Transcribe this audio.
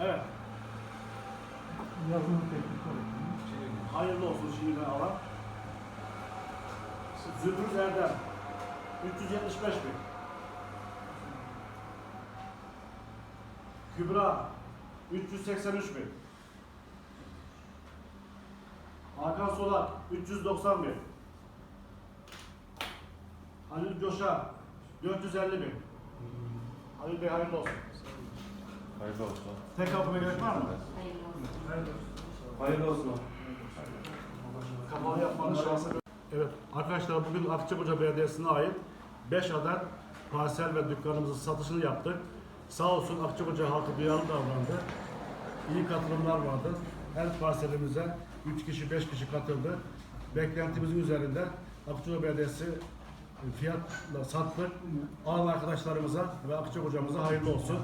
Evet. Yazılı teknik öğretmeni. Hayırlı olsun şiirden alan. Zümrüt Erdem. 375 bin. Kübra 383 bin. Hakan Solak 390 bin. Halil Coşa 450 bin. Halil Bey hayırlı olsun. Hayırlı olsun. Tek kapıma gerek var mı? Hayırlı olsun. Kapalı yapmanın şansı. Evet arkadaşlar bugün Akçakoca Belediyesi'ne ait 5 adet parsel ve dükkanımızın satışını yaptık. Sağ olsun Akçakoca halkı duyarlı davrandı. İyi katılımlar vardı. Her parselimize 3 kişi 5 kişi katıldı. Beklentimizin üzerinde Akçakoca Belediyesi fiyatla sattık. Alan arkadaşlarımıza ve Akçakoca'mıza hayırlı olsun.